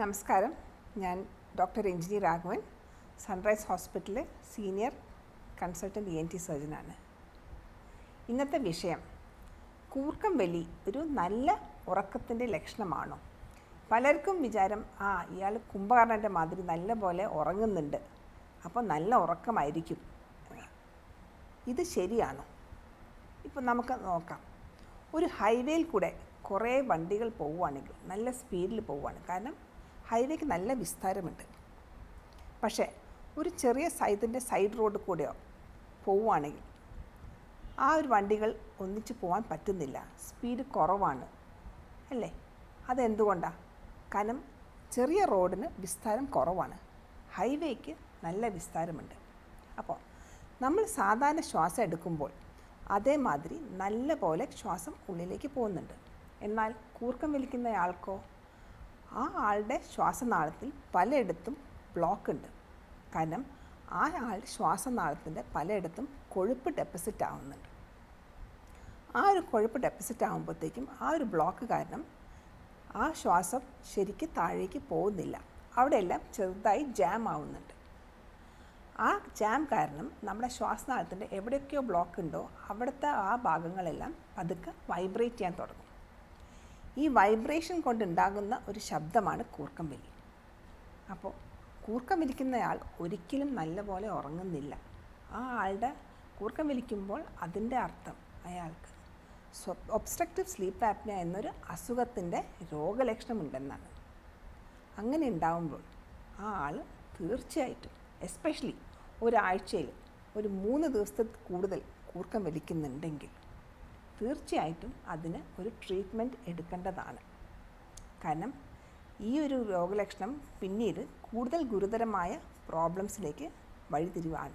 നമസ്കാരം. ഞാൻ doctor Ranjini Raghavan sunrise ഹോസ്പിറ്റലിലെ senior consultant E N T സർജനാണ്. ഇന്നത്തെ വിഷയം കൂർക്കം വലി ഒരു നല്ല ഉറക്കത്തിന്റെ ലക്ഷണമാണോ? പലർക്കും വിചാരം ആ ഇയാൾ കുംഭകർണന്റെ മാതിരി നല്ല പോലെ ഉറങ്ങുന്നുണ്ട് അപ്പോൾ നല്ല ഉറക്കമായിരിക്കും. ഇത് ശരിയാണോ? ഇപ്പോൾ നമുക്ക് നോക്കാം. ഒരു ഹൈവേയിൽ കൂടെ കുറേ വണ്ടികൾ പോവുകയാണെങ്കിൽ നല്ല സ്പീഡിൽ പോവുകയാണ്. കാരണം ഹൈവേക്ക് നല്ല വിസ്താരമുണ്ട്. പക്ഷേ ഒരു ചെറിയ സൈദിന്റെ സൈഡ് റോഡ് കൂടെയോ പോവുകയാണെങ്കിൽ ആ ഒരു വണ്ടികൾ ഒന്നിച്ച് പോകാൻ പറ്റുന്നില്ല. സ്പീഡ് കുറവാണ്. അല്ലേ? അതെന്തുകൊണ്ടാണ് കാരണം ചെറിയ റോഡിന് വിസ്താരം കുറവാണ്. ഹൈവേക്ക് നല്ല വിസ്താരമുണ്ട്. അപ്പോൾ നമ്മൾ സാധാരണ ശ്വാസം എടുക്കുമ്പോൾ അതേമാതിരി നല്ല പോലെ ശ്വാസം ഉള്ളിലേക്ക് പോകുന്നുണ്ട്. എന്നാൽ കൂർക്കം വലിക്കുന്നയാൾക്കോ ആ ആളുടെ ശ്വാസനാളത്തിൽ പലയിടത്തും ബ്ലോക്ക് ഉണ്ട്. കാരണം ആ ആളുടെ ശ്വാസനാളത്തിന്റെ പലയിടത്തും കൊഴുപ്പ് ഡെപ്പോസിറ്റ് ആവുന്നുണ്ട്. ആ ഒരു കൊഴുപ്പ് ഡെപ്പോസിറ്റ് ആകുമ്പോഴത്തേക്കും ആ ഒരു ബ്ലോക്ക് കാരണം ആ ശ്വാസം ശരിക്ക് താഴേക്ക് പോകുന്നില്ല. അവിടെയെല്ലാം ചെറുതായി ജാം ആവുന്നുണ്ട്. ആ ജാം കാരണം നമ്മുടെ ശ്വാസനാളത്തിന്റെ എവിടെയൊക്കെയോ ബ്ലോക്ക് ഉണ്ടോ അവിടുത്തെ ആ ഭാഗങ്ങളെല്ലാം പതുക്കെ വൈബ്രേറ്റ് ചെയ്യാൻ തുടങ്ങും. ഈ വൈബ്രേഷൻ കൊണ്ടുണ്ടാകുന്ന ഒരു ശബ്ദമാണ് കൂർക്കം വലി അപ്പോൾ കൂർക്കം വലിക്കുന്നയാൾ ഒരിക്കലും നല്ലപോലെ ഉറങ്ങുന്നില്ല. ആ ആളുടെ കൂർക്കം വലിക്കുമ്പോൾ അതിന്റെ അർത്ഥം അയാൾക്ക് ഒബ്സ്ട്രക്റ്റീവ് സ്ലീപ്പ് ആപ്നിയ എന്നൊരു അസുഖത്തിന്റെ രോഗലക്ഷണമുണ്ടെന്നാണ്. അങ്ങനെ ഉണ്ടാവുമ്പോൾ ആ ആൾ തീർച്ചയായിട്ടും എസ്പെഷ്യലി ഒരാഴ്ചയിൽ ഒരു മൂന്ന് ദിവസത്തിൽ കൂടുതൽ കൂർക്കം വലിക്കുന്നുണ്ടെങ്കിൽ തീർച്ചയായിട്ടും അതിന് ഒരു ട്രീറ്റ്മെന്റ് എടുക്കേണ്ടതാണ്. കാരണം ഈ ഒരു രോഗലക്ഷണം പിന്നീട് കൂടുതൽ ഗുരുതരമായ പ്രോബ്ലംസിലേക്ക് വഴിതിരിവാണ്.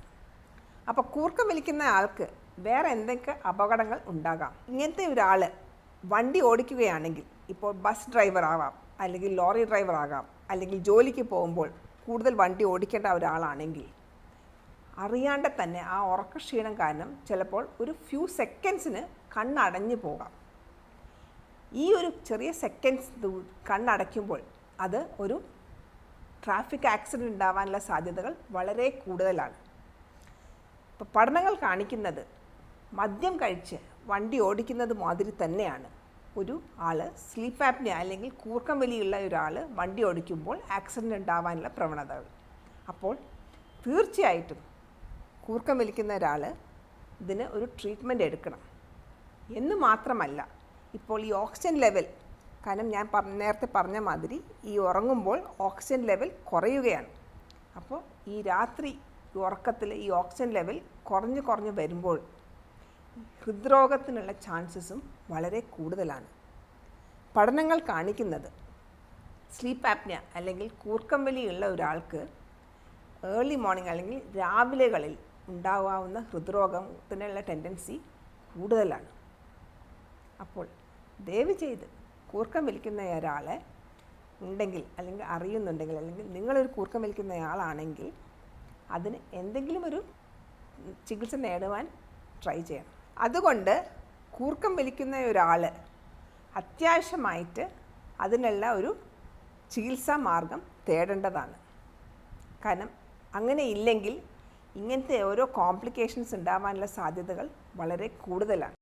അപ്പോൾ കൂർക്കം വലിക്കുന്ന ആൾക്ക് വേറെ എന്തൊക്കെ അപകടങ്ങൾ ഉണ്ടാകാം? ഇങ്ങനത്തെ ഒരാൾ വണ്ടി ഓടിക്കുകയാണെങ്കിൽ ഇപ്പോൾ ബസ് ഡ്രൈവർ ആവാം അല്ലെങ്കിൽ ലോറി ഡ്രൈവർ ആകാം അല്ലെങ്കിൽ ജോലിക്ക് പോകുമ്പോൾ കൂടുതൽ വണ്ടി ഓടിക്കേണ്ട ഒരാളാണെങ്കിൽ അറിയാണ്ട് തന്നെ ആ ഉറക്കക്ഷീണം കാരണം ചിലപ്പോൾ ഒരു ഫ്യൂ സെക്കൻഡ്സിന് കണ്ണടഞ്ഞു പോകാം. ഈ ഒരു ചെറിയ സെക്കൻഡ്സ് കണ്ണടയ്ക്കുമ്പോൾ അത് ഒരു ട്രാഫിക് ആക്സിഡന്റ് ഉണ്ടാവാനുള്ള സാധ്യതകൾ വളരെ കൂടുതലാണ്. ഇപ്പോൾ പഠനങ്ങൾ കാണിക്കുന്നത് മദ്യം കഴിച്ച് വണ്ടി ഓടിക്കുന്നത് മാതിരി തന്നെയാണ്. ഒരു ആൾ സ്ലീപ്പ് ആപ്നിയ അല്ലെങ്കിൽ കൂർക്കം വലിയുള്ള ഒരാൾ വണ്ടി ഓടിക്കുമ്പോൾ ആക്സിഡന്റ് ഉണ്ടാവാനുള്ള പ്രവണതകൾ. അപ്പോൾ തീർച്ചയായിട്ടും കൂർക്കം വലിക്കുന്ന ഒരാൾ ഇതിന് ഒരു ട്രീറ്റ്മെന്റ് എടുക്കണം. എന്ന് മാത്രമല്ല ഇപ്പോൾ ഈ ഓക്സിജൻ ലെവൽ കാരണം ഞാൻ നേരത്തെ പറഞ്ഞ മാതിരി ഈ ഉറങ്ങുമ്പോൾ ഓക്സിജൻ ലെവൽ കുറയുകയാണ്. അപ്പോൾ ഈ രാത്രി ഉറക്കത്തിൽ ഈ ഓക്സിജൻ ലെവൽ കുറഞ്ഞ് കുറഞ്ഞ് വരുമ്പോൾ ഹൃദ്രോഗത്തിനുള്ള ചാൻസസും വളരെ കൂടുതലാണ്. പഠനങ്ങൾ കാണിക്കുന്നത് സ്ലീപ്പ് ആപ്നിയ അല്ലെങ്കിൽ കൂർക്കം വലിയുള്ള ഒരാൾക്ക് ഏർലി മോർണിംഗ് അല്ലെങ്കിൽ രാവിലെകളിൽ ഉണ്ടാകാവുന്ന ഹൃദ്രോഗത്തിനുള്ള ടെൻഡൻസി കൂടുതലാണ്. അപ്പോൾ ദയവ് ചെയ്ത് കൂർക്കം വലിക്കുന്ന ഒരാളെ ഉണ്ടെങ്കിൽ അല്ലെങ്കിൽ അറിയുന്നുണ്ടെങ്കിൽ അല്ലെങ്കിൽ നിങ്ങളൊരു കൂർക്കം വലിക്കുന്നയാളാണെങ്കിൽ അതിന് എന്തെങ്കിലും ഒരു ചികിത്സ നേടുവാൻ ട്രൈ ചെയ്യണം. അതുകൊണ്ട് കൂർക്കം വലിക്കുന്ന ഒരാൾ അത്യാവശ്യമായിട്ട് അതിനുള്ള ഒരു ചികിത്സാ മാർഗം തേടേണ്ടതാണ്. കാരണം അങ്ങനെ ഇല്ലെങ്കിൽ ഇങ്ങനത്തെ ഓരോ കോംപ്ലിക്കേഷൻസ് ഉണ്ടാവാനുള്ള സാധ്യതകൾ വളരെ കൂടുതലാണ്.